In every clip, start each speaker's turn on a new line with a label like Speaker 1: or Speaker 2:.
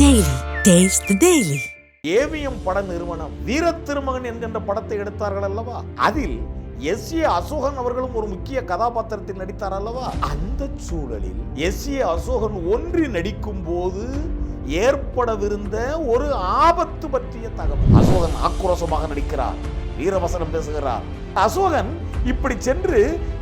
Speaker 1: Daily taste daily
Speaker 2: AVM பட நிறுவனம் வீர திருமகன் என்கின்ற படத்தை எடுத்தார்கள் அல்லவா? அதில் எஸ் ஏ அசோகன் அவர்களும் ஒரு முக்கிய கதாபாத்திரத்தில் நடித்தார் அல்லவா? அந்த சூழலில் எஸ் ஏ அசோகன் ஒன்றி நடிக்கும் போது ஏற்படவிருந்த ஒரு ஆபத்து பற்றிய தகவல். அசோகன் ஆக்ரோஷமாக நடிக்கிறார் வீரவசனம் பேசுகிறார். அசோகன் இப்படி சென்று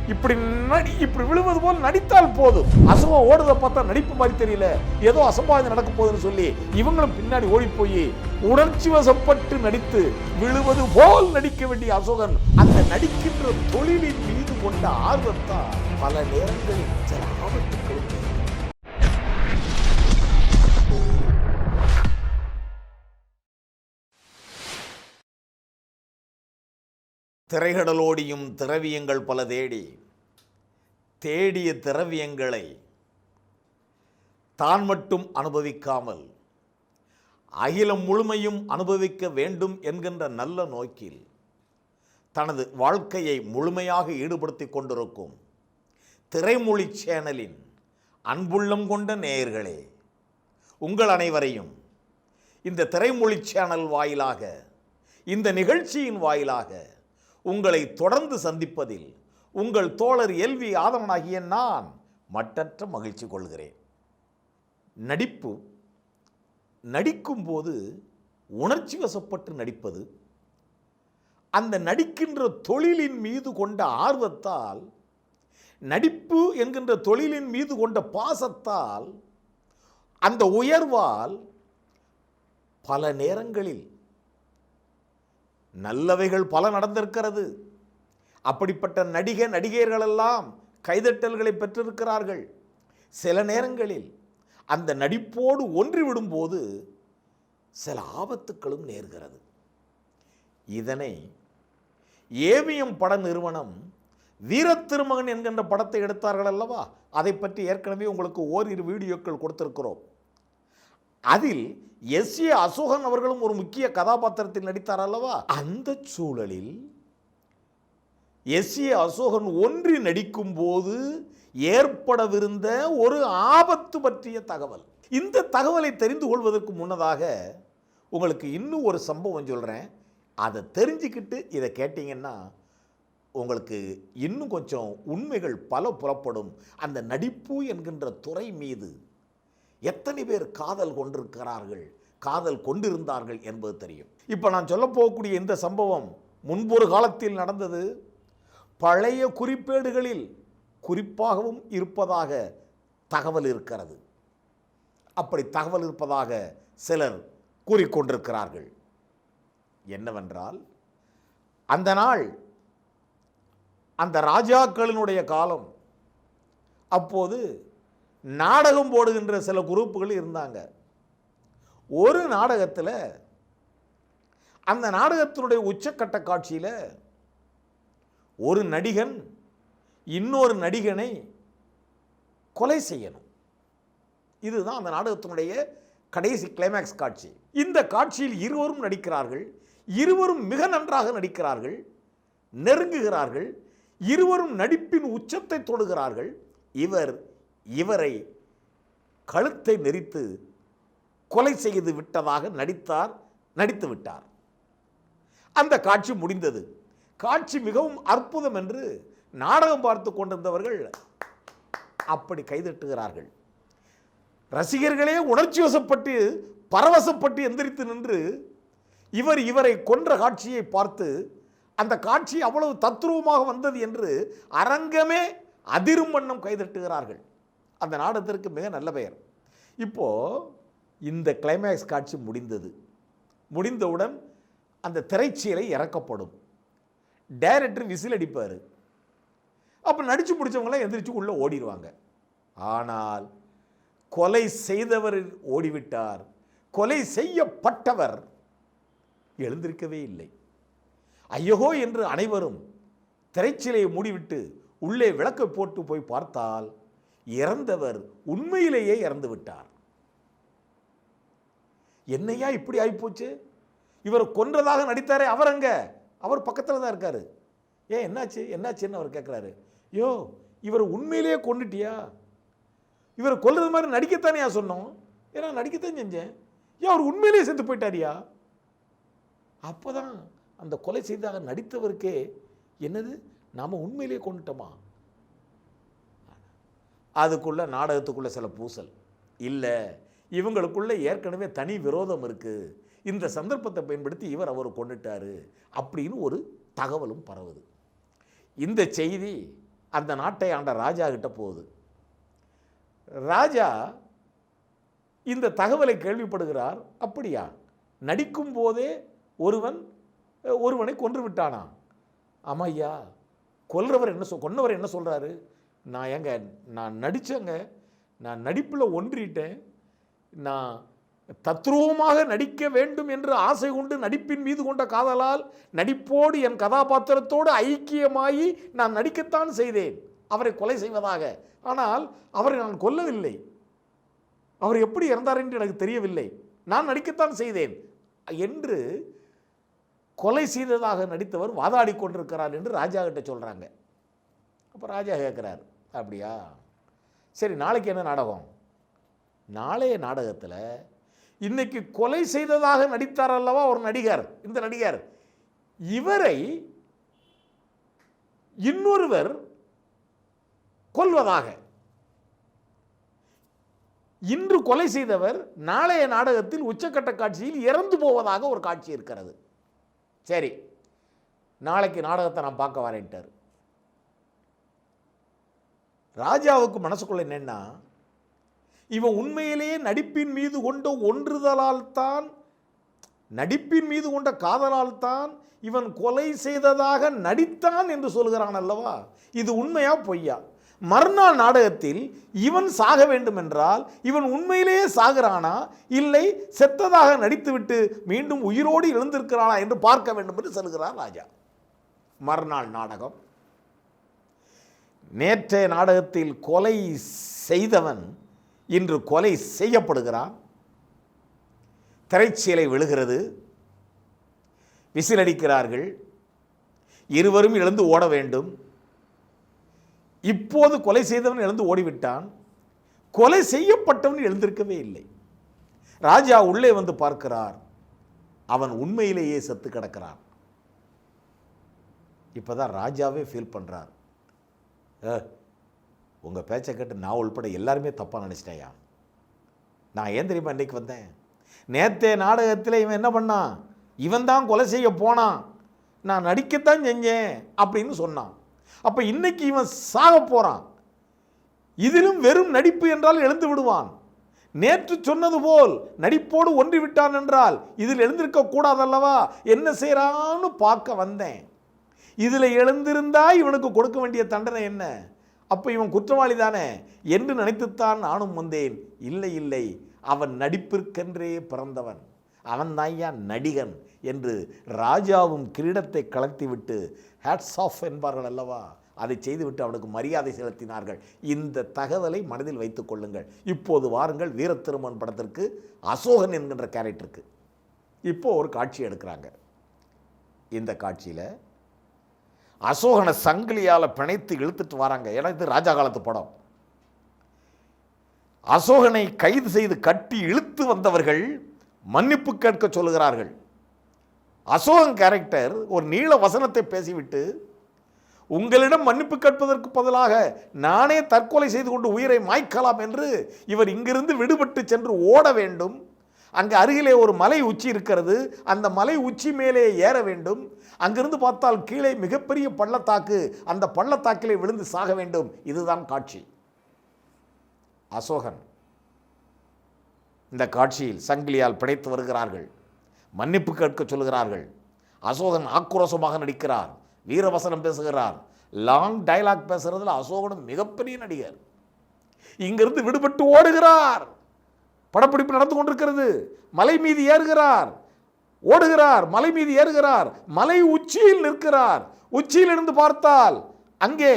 Speaker 2: இப்படி நடி இப்படி விழுவது போல் நடித்தால் போதும். அசோகம் ஓடுறத பார்த்தா நடிப்பு மாதிரி தெரியல. ஏதோ அசம்பாவிதம் நடக்க போகுதுன்னு சொல்லி இவங்களும் பின்னாடி ஓடி போய் உணர்ச்சி வசப்பட்டு நடித்து விழுவது போல் நடிக்க வேண்டிய அசோகன் அந்த நடிக்கின்ற தொழிலின் மீது கொண்ட ஆர்வத்தால் பல நேரங்களில் சில ஆபத்துக்களும் திரைகடலோடியும் திரவியங்கள் பல தேடி தேடிய திரவியங்களை தான் மட்டும் அனுபவிக்காமல் அகிலம் முழுமையும் அனுபவிக்க வேண்டும் என்கின்ற நல்ல நோக்கில் தனது வாழ்க்கையை முழுமையாக ஈடுபடுத்தி கொண்டிருக்கும் திரைமொழி சேனலின் அன்புள்ளம் கொண்ட நேயர்களே உங்கள் அனைவரையும் இந்த திரைமொழி சேனல் வாயிலாக இந்த நிகழ்ச்சியின் வாயிலாக உங்களை தொடர்ந்து சந்திப்பதில் உங்கள் தோழர் எல்வி ஆதவனாகிய நான் மட்டற்ற மகிழ்ச்சி கொள்கிறேன். நடிப்பு நடிக்கும்போது உணர்ச்சி வசப்பட்டு நடிப்பது அந்த நடிக்கின்ற தொழிலின் மீது கொண்ட ஆர்வத்தால் நடிப்பு என்கின்ற தொழிலின் மீது கொண்ட பாசத்தால் அந்த உயர்வால் பல நேரங்களில் நல்லவைகள் பல நடந்திருக்கிறது. அப்படிப்பட்ட நடிக நடிகையர்களெல்லாம் கைதட்டல்களை பெற்றிருக்கிறார்கள். சில நேரங்களில் அந்த நடிப்போடு ஒன்றிவிடும் போது சில ஆபத்துக்களும் நேர்கிறது. இதனை ஏவிஎம் பட நிறுவனம் வீரத்திருமகன் என்கின்ற படத்தை எடுத்தார்கள் அல்லவா? அதை பற்றி ஏற்கனவே உங்களுக்கு ஓரிரு வீடியோக்கள் கொடுத்திருக்கிறோம். அதில் எஸ் ஏ அசோகன் அவர்களும் ஒரு முக்கிய கதாபாத்திரத்தில் நடித்தார் அல்லவா? அந்த சூழலில் எஸ் ஏ அசோகன் ஒன்றி நடிக்கும் போது ஏற்படவிருந்த ஒரு ஆபத்து பற்றிய தகவல். இந்த தகவலை தெரிந்து கொள்வதற்கு முன்னதாக உங்களுக்கு இன்னும் ஒரு சம்பவம் சொல்கிறேன் அதை தெரிஞ்சுக்கிட்டு இதை கேட்டிங்கன்னா உங்களுக்கு இன்னும் கொஞ்சம் உண்மைகள் பல புறப்படும் அந்த நடிப்பு என்கின்ற துறை மீது எத்தனை பேர் காதல் கொண்டிருக்கிறார்கள் காதல் கொண்டிருந்தார்கள் என்பது தெரியும். இப்போ நான் சொல்ல போகக்கூடிய இந்த சம்பவம் முன்பொரு காலத்தில் நடந்தது. பழைய குறிப்பேடுகளில் குறிப்பாகவும் இருப்பதாக தகவல் இருக்கிறது. அப்படி தகவல் இருப்பதாக சிலர் கூறிக்கொண்டிருக்கிறார்கள் என்னவென்றால் அந்த நாள் அந்த ராஜாக்களினுடைய காலம். அப்போது நாடகம் போடுகின்ற சில குரூப்புகள் இருந்தாங்க. ஒரு நாடகத்தில் அந்த நாடகத்தினுடைய உச்சக்கட்ட காட்சியில் ஒரு நடிகன் இன்னொரு நடிகனை கொலை செய்யணும். இதுதான் அந்த நாடகத்தினுடைய கடைசி கிளைமேக்ஸ் காட்சி. இந்த காட்சியில் இருவரும் நடிக்கிறார்கள் இருவரும் மிக நன்றாக நடிக்கிறார்கள் நெருங்குகிறார்கள் இருவரும் நடிப்பின் உச்சத்தை தொடுகிறார்கள். இவர் இவரை கழுத்தை நெரித்து கொலை செய்து விட்டதாக நடித்தார் நடித்து விட்டார். அந்த காட்சி முடிந்தது. காட்சி மிகவும் அற்புதம் என்று நாடகம் பார்த்து கொண்டிருந்தவர்கள் அப்படி கைதட்டுகிறார்கள். ரசிகர்களே உணர்ச்சி வசப்பட்டு பரவசப்பட்டு எந்திரித்து நின்று இவர் இவரை கொன்ற காட்சியை பார்த்து அந்த காட்சி அவ்வளவு தத்ரூபமாக வந்தது என்று அரங்கமே அதிரும் வண்ணம் கைதட்டுகிறார்கள். அந்த நாடகத்திற்கு மிக நல்ல பெயர். இப்போது இந்த கிளைமேக்ஸ் காட்சி முடிந்தது. முடிந்தவுடன் அந்த திரைச்சீலை இறக்கப்படும். டைரக்டர் விசில் அடிப்பார். அப்போ நடித்து முடித்தவங்களாம் எந்திரிச்சு உள்ளே ஓடிடுவாங்க ஆனால் கொலை செய்தவர் ஓடிவிட்டார். கொலை செய்யப்பட்டவர் எழுந்திருக்கவே இல்லை. ஐயகோ என்று அனைவரும் திரைச்சிலையை மூடிவிட்டு உள்ளே விளக்கை போட்டு போய் பார்த்தால் இறந்தவர் உண்மையிலேயே இறந்து விட்டார் என்னையா இப்படி ஆகிப்போச்சு இவர் கொன்றதாக நடித்தாரே அவர் அங்க. அவர் பக்கத்தில் தான் இருக்காரு. ஏன் என்னாச்சு? என்னாச்சுன்னு அவர் கேட்குறாரு யோ இவர் உண்மையிலேயே கொண்டுட்டியா இவர் கொல்றது மாதிரி நடிக்கத்தானேயா சொன்னோம்? ஏன்னா நடிக்கத்தான் செஞ்சேன். ஏன் அவர் உண்மையிலேயே செத்து போயிட்டாரியா? அப்போதான் அந்த கொலை செய்தாக நடித்தவருக்கே என்னது? நாம் உண்மையிலேயே கொண்டுட்டோமா அதுக்குள்ளே நாடகத்துக்குள்ளே சில பூசல். இல்லை இவங்களுக்குள்ளே ஏற்கனவே தனி விரோதம் இருக்குது இந்த சந்தர்ப்பத்தை பயன்படுத்தி இவர் அவர் கொண்டுட்டார் அப்படின்னு ஒரு தகவலும் பரவுது. இந்த செய்தி அந்த நாட்டை ஆண்ட ராஜா கிட்ட போகுது. ராஜா இந்த தகவலை கேள்விப்படுகிறார். அப்படியா? நடிக்கும் போதே ஒருவன் ஒருவனை கொன்று விட்டானா? ஆமாம் ஐயா கொல்றவர் என்ன சொல் கொன்னவர் என்ன சொல்கிறாரு நான் ஏங்க நான் நடித்தேங்க நான் நடிப்பில் ஒன்றிட்டேன். நான் தத்ரூபமாக நடிக்க வேண்டும் என்று ஆசை கொண்டு நடிப்பின் மீது கொண்ட காதலால் நடிப்போடு என் கதாபாத்திரத்தோடு ஐக்கியமாகி நான் நடிக்கத்தான் செய்தேன். அவரை கொலை செய்வதாக. ஆனால் அவரை நான் கொல்லவில்லை. அவர் எப்படி இறந்தார் என்று எனக்கு தெரியவில்லை. நான் நடிக்கத்தான் செய்தேன். என்று கொலை செய்ததாக நடித்தவர் வாதாடி கொண்டிருக்கிறார் என்று ராஜா கிட்ட சொல்கிறாங்க அப்போ ராஜா கேட்குறார் அப்படியா? சரி நாளைக்கு என்ன நாடகம்? நாளைய நாடகத்தில் இன்னைக்கு கொலை செய்ததாக நடித்தார் அல்லவா ஒரு நடிகர் இந்த நடிகர். இவரை இன்னொருவர் கொல்வதாக. இன்று கொலை செய்தவர் நாளைய நாடகத்தில் உச்சக்கட்ட காட்சியில் இறந்து போவதாக ஒரு காட்சி இருக்கிறது. சரி நாளைக்கு நாடகத்தை நான் பார்க்க வரேன்ட்டார். ராஜாவுக்கு மனசுக்குள்ள என்னென்னா இவன் உண்மையிலேயே நடிப்பின் மீது கொண்ட ஒன்றுதலால் தான் நடிப்பின் மீது கொண்ட காதலால் தான் இவன் கொலை செய்ததாக நடித்தான் என்று சொல்கிறான் அல்லவா? இது உண்மையா பொய்யா? மறுநாள் நாடகத்தில் இவன் சாக வேண்டும் என்றால் இவன் உண்மையிலேயே சாகிறானா? இல்லை செத்ததாக நடித்துவிட்டு மீண்டும் உயிரோடு எழுந்திருக்கிறானா என்று பார்க்க வேண்டும் என்று சொல்கிறார் ராஜா. மறுநாள் நாடகம். நேற்றைய நாடகத்தில் கொலை செய்தவன் இன்று கொலை செய்யப்படுகிறான். திரைச்சீலை விழுகிறது. விசிலடிக்கிறார்கள். இருவரும் எழுந்து ஓட வேண்டும். இப்போது கொலை செய்தவன் எழுந்து ஓடிவிட்டான். கொலை செய்யப்பட்டவன் எழுந்திருக்கவே இல்லை. ராஜா உள்ளே வந்து பார்க்கிறார். அவன் உண்மையிலேயே செத்து கிடக்கிறான். இப்பதான் ராஜாவே ஃபீல் பண்ணுறார் உங்கள் பேச்சை கேட்டு நான் உள்பட எல்லாருமே தப்பாக நினச்சிட்டேயா நான் ஏன் தெரியுமா இன்னைக்கு வந்தேன்? நேத்தே நாடகத்தில் இவன் என்ன பண்ணான்? இவன் தான் கொலை செய்ய போனான். நான் நடிக்கத்தான் செஞ்சேன் அப்படின்னு சொன்னான். அப்போ இன்னைக்கு இவன் சாக போகிறான் இதிலும் வெறும் நடிப்பு என்றால் எழுந்து விடுவான். நேற்று சொன்னது போல் நடிப்போடு ஒன்றி விட்டான் என்றால் இதில் எழுந்திருக்க கூடாதல்லவா என்ன செய்கிறான்னு பார்க்க வந்தேன். இதில் எழுந்திருந்தால் இவனுக்கு கொடுக்க வேண்டிய தண்டனை என்ன? அப்போ இவன் குற்றவாளி தானே? என்று நினைத்துத்தான் நானும் வந்தேன். இல்லை இல்லை. அவன் நடிப்பிற்கென்றே பிறந்தவன். அவன் தாய்யா நடிகன் என்று ராஜாவும் கிரீடத்தை கலத்திவிட்டு ஹேட்ஸ் ஆஃப் என்பார்கள் அல்லவா? அதை செய்துவிட்டு அவனுக்கு மரியாதை செலுத்தினார்கள். இந்த தகவலை மனதில் வைத்துக் கொள்ளுங்கள். இப்போது வாருங்கள் வீரத்திருமன் படத்திற்கு அசோகன் என்கின்ற கேரக்டருக்கு இப்போது ஒரு காட்சி எடுக்கிறாங்க. இந்த காட்சியில் அசோகனை சங்கிலியால் பிணைத்து இழுத்துட்டு வராங்க. ஏன்னா இது ராஜா காலத்து படம். அசோகனை கைது செய்து கட்டி இழுத்து வந்தவர்கள் மன்னிப்பு கேட்க சொல்லுகிறார்கள். அசோகன் கேரக்டர் ஒரு நீள வசனத்தை பேசிவிட்டு உங்களிடம் மன்னிப்பு கேட்பதற்கு பதிலாக நானே தற்கொலை செய்து கொண்டு உயிரை மாய்க்கலாம் என்று இவர் இங்கிருந்து விடுபட்டு சென்று ஓட வேண்டும். அங்கே அருகிலே ஒரு மலை உச்சி இருக்கிறது. அந்த மலை உச்சி மேலே ஏற வேண்டும். அங்கிருந்து பார்த்தால் கீழே மிகப்பெரிய பள்ளத்தாக்கு. அந்த பள்ளத்தாக்கிலே விழுந்து சாக வேண்டும். இதுதான் காட்சி. அசோகன் இந்த காட்சியில் சங்கிலியால் பிடைத்து வருகிறார்கள். மன்னிப்பு கேட்க சொல்கிறார்கள். அசோகன் ஆக்ரோஷமாக நடிக்கிறார். வீரவசனம் பேசுகிறார். லாங் டைலாக் பேசுகிறதுல அசோகனும் மிகப்பெரிய நடிகர். இங்கிருந்து விடுபட்டு ஓடுகிறார். படப்பிடிப்பு நடந்து கொண்டிருக்கிறது. மலை மீது ஏறுகிறார். ஓடுகிறார். மலை மீது ஏறுகிறார். மலை உச்சியில் நிற்கிறார். உச்சியில் இருந்து பார்த்தால் அங்கே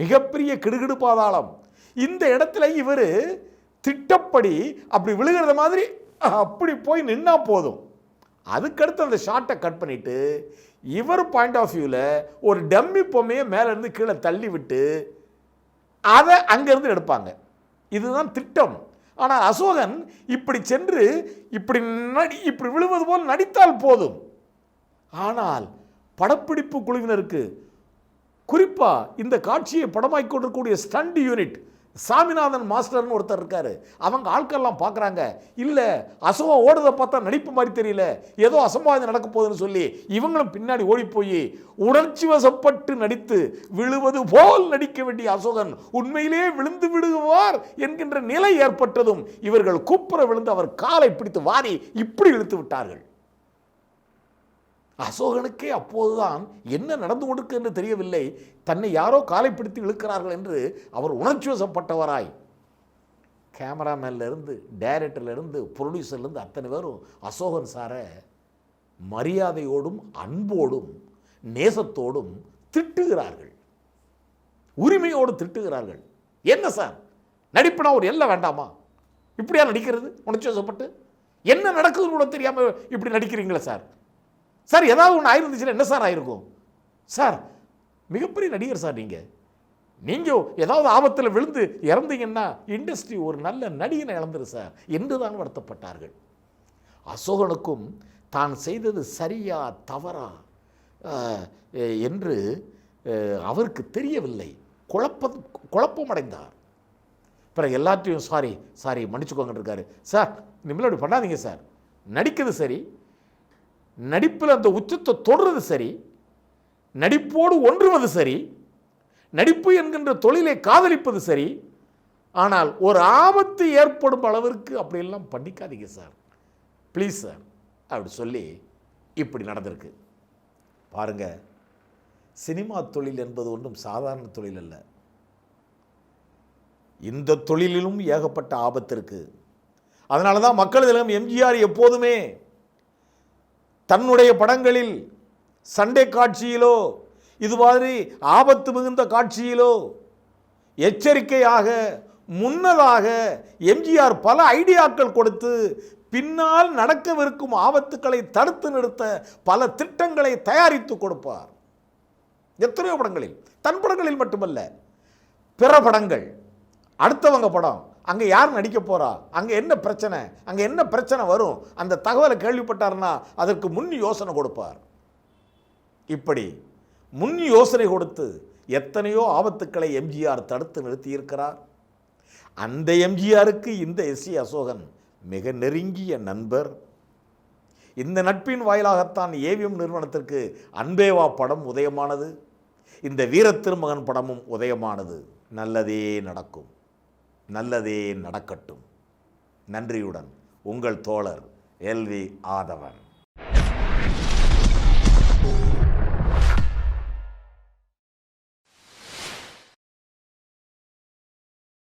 Speaker 2: மிகப்பெரிய கிடுகிடு பாதாளம். இந்த இடத்துல இவர் திட்டப்படி அப்படி விழுகிறத மாதிரி அப்படி போய் நின்னா போதும். அதுக்கடுத்து அந்த ஷாட்டை கட் பண்ணிட்டு இவர் பாயிண்ட் ஆஃப் வியூவில் ஒரு டம்மி பொம்மையை மேலேருந்து கீழே தள்ளி விட்டு அதை அங்கேருந்து எடுப்பாங்க. இதுதான் திட்டம். ஆனால் அசோகன் இப்படி சென்று இப்படி நடி இப்படி விழுவது போல் நடித்தால் போதும். ஆனால் படப்பிடிப்பு குழுவினருக்கு குறிப்பாக இந்த காட்சியை படமாக்கி கொண்டிருக்கக்கூடிய ஸ்டண்ட் யூனிட் சாமிநாதன் மாஸ்டர்னு ஒருத்தர் இருக்காரு. அவங்க ஆட்கள்லாம் பார்க்குறாங்க. இல்லை அசோகம் ஓடுறதை பார்த்தா நடிப்பு மாதிரி தெரியல. ஏதோ அசம்பாவிதம் நடக்க போகுதுன்னு சொல்லி இவங்களும் பின்னாடி ஓடி போய் உணர்ச்சி வசப்பட்டு நடித்து விழுவது போல் நடிக்க வேண்டிய அசோகன் உண்மையிலேயே விழுந்து விடுவார் என்கின்ற நிலை ஏற்பட்டதும் இவர்கள் கூப்புற விழுந்து அவர் காலை பிடித்து வாரி இப்படி இழுத்து விட்டார்கள். அசோகனுக்கே அப்போதுதான் என்ன நடந்து கொண்டிருக்கு என்று தெரியவில்லை. தன்னை யாரோ காலை பிடித்து இழுக்கிறார்கள் என்று அவர் உணர்ச்சி வசப்பட்டவராய். கேமராமேன்லேருந்து இருந்து ப்ரொடியூசர்லேருந்து இருந்து அத்தனை பேரும் அசோகன் சாரை மரியாதையோடும் அன்போடும் நேசத்தோடும் திட்டுகிறார்கள். உரிமையோடு திட்டுகிறார்கள். என்ன சார்? நடிப்புனா ஒரு எல்லை வேண்டாமா? இப்படியா நடிக்கிறது? உணர்ச்சி வசப்பட்டு? என்ன நடக்குதுன்னு கூட தெரியாமல் இப்படி நடிக்கிறீங்களா சார்? சார் ஏதாவது ஒன்று ஆயிருந்துச்சுன்னா என்ன சார் ஆயிருக்கும்? சார் மிகப்பெரிய நடிகர் சார் நீங்கள் நீங்கள் ஏதாவது ஆபத்தில் விழுந்து இறந்தீங்கன்னா இண்டஸ்ட்ரி ஒரு நல்ல நடிகனை இழந்துரு சார் என்று தான் வருத்தப்பட்டார்கள். அசோகனுக்கும் தான் செய்தது சரியா தவறா என்று அவருக்கு தெரியவில்லை. குழப்ப குழப்பமடைந்தார் பிறகு எல்லாத்தையும் சாரி சாரி மன்னிச்சுக்கோங்கன்னு இருக்காரு சார் இனிமேல் அப்படி பண்ணாதீங்க சார். நடிக்கிறது சரி நடிப்பில் அந்த உச்சத்தை தொடுறது சரி நடிப்போடு ஒன்றுவது சரி நடிப்பு என்கின்ற தொழிலை காதலிப்பது சரி ஆனால் ஒரு ஆபத்து ஏற்படும் அளவிற்கு அப்படியெல்லாம் பண்ணிக்காதீங்க சார். ப்ளீஸ் சார் அப்படி சொல்லி இப்படி நடந்திருக்கு. பாருங்க சினிமா தொழில் என்பது ஒன்றும் சாதாரண தொழில் அல்ல. இந்த தொழிலிலும் ஏகப்பட்ட ஆபத்து இருக்குது அதனால தான் மக்கள் தினம் எம்ஜிஆர் எப்போதுமே தன்னுடைய படங்களில் சண்டை காட்சியிலோ இது மாதிரி ஆபத்து மிகுந்த காட்சியிலோ எச்சரிக்கையாக முன்னதாக எம்ஜிஆர் பல ஐடியாக்கள் கொடுத்து பின்னால் நடக்கவிருக்கும் ஆபத்துக்களை தடுத்து நிறுத்த பல திட்டங்களை தயாரித்து கொடுப்பார். எத்தனையோ படங்களில் தன் படங்களில் மட்டுமல்ல பிற படங்கள் அடுத்தவங்க படம் அங்கே யார் நடிக்க போகிறா அங்கே என்ன பிரச்சனை? அங்கே என்ன பிரச்சனை வரும்? அந்த தகவலை கேள்விப்பட்டார்னா அதற்கு முன் யோசனை கொடுப்பார். இப்படி முன் யோசனை கொடுத்து எத்தனையோ ஆபத்துக்களை எம்ஜிஆர் தடுத்து நிறுத்தியிருக்கிறார். அந்த எம்ஜிஆருக்கு இந்த எஸ் சி அசோகன் மிக நெருங்கிய நண்பர். இந்த நட்பின் வாயிலாகத்தான் ஏவிஎம் நிறுவனத்திற்கு அன்பேவா படம் உதயமானது. இந்த வீர திருமகன் படமும் உதயமானது. நல்லதே நடக்கும். நல்லதே நடக்கட்டும். நன்றியுடன் உங்கள் தோழர் எல்வி ஆதவன்.